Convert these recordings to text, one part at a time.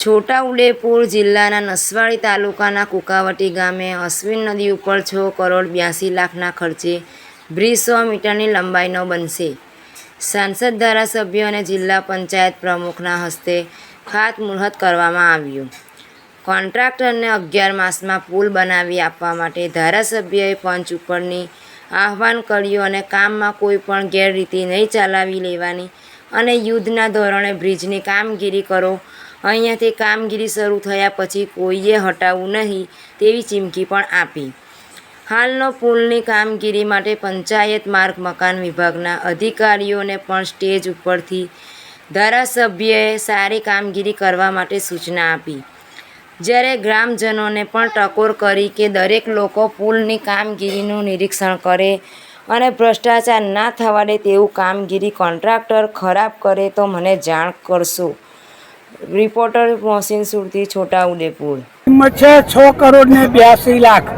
છોટાઉદેપુર જિલ્લાના નસવાડી તાલુકાના કુકાવટી ગામે અશ્વિન નદી ઉપર છ કરોડ બ્યાસી લાખના ખર્ચે બ્રિજ સો મીટરની લંબાઈનો બનશે. સાંસદ ધારાસભ્ય અને જિલ્લા પંચાયત પ્રમુખના હસ્તે ખાતમુહૂર્ત કરવામાં આવ્યું. કોન્ટ્રાક્ટરને અગિયાર માસમાં પુલ બનાવી આપવા માટે ધારાસભ્યએ પંચ ઉપરની આહવાન કર્યું અને કામમાં કોઈ પણ ગેરરીતિ નહીં ચલાવી લેવાની અને યુદ્ધના ધોરણે બ્રિજની કામગીરી કરો અહીંયાથી કામગીરી શરૂ થયા પછી કોઈએ હટાવવું નહીં તેવી ચીમકી પણ આપી. હાલનો પુલની કામગીરી માટે પંચાયત માર્ગ મકાન વિભાગના અધિકારીઓને પણ સ્ટેજ ઉપરથી ધારાસભ્યએ સારી કામગીરી કરવા માટે સૂચના આપી. જ્યારે ગ્રામજનોને પણ ટકોર કરી કે દરેક લોકો પુલની કામગીરીનું નિરીક્ષણ કરે અને ભ્રષ્ટાચાર ના થવા દે તેવું કામગીરી કોન્ટ્રાક્ટર ખરાબ કરે તો મને જાણ કરશો. રિપોર્ટર મોહસિન સુરતી છોટાઉદેપુર કિંમત છે છ કરોડ ને બ્યાસી લાખ.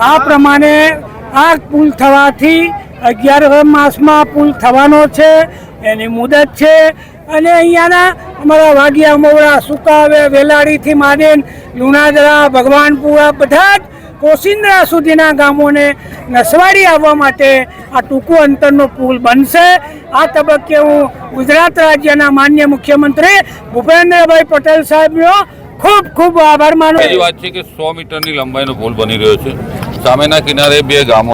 આ પ્રમાણે આ પુલ થવાથી અગિયાર માસમાં પુલ થવાનો છે, એની મુદત છે. અને અહીંયાના અમારા વાગિયા મોવડા સુકાવે વેલાડીથી માંડીને લુણાદરા, ભગવાનપુરા, બધા જ કોસિંદ્રા સુધીના ગામોને નસવાડી આવવા માટે આ ટૂંકું અંતરનો પુલ બનશે. આ તબક્કે હું ગુજરાત રાજ્યના માન્ય મુખ્યમંત્રી ભૂપેન્દ્રભાઈ પટેલ સાહેબનો ખૂબ ખૂબ આભાર માનું વાત છે કે સો મીટરની લંબાઈનો પુલ બની રહ્યો છે. સામેના કિનારે બે ગામો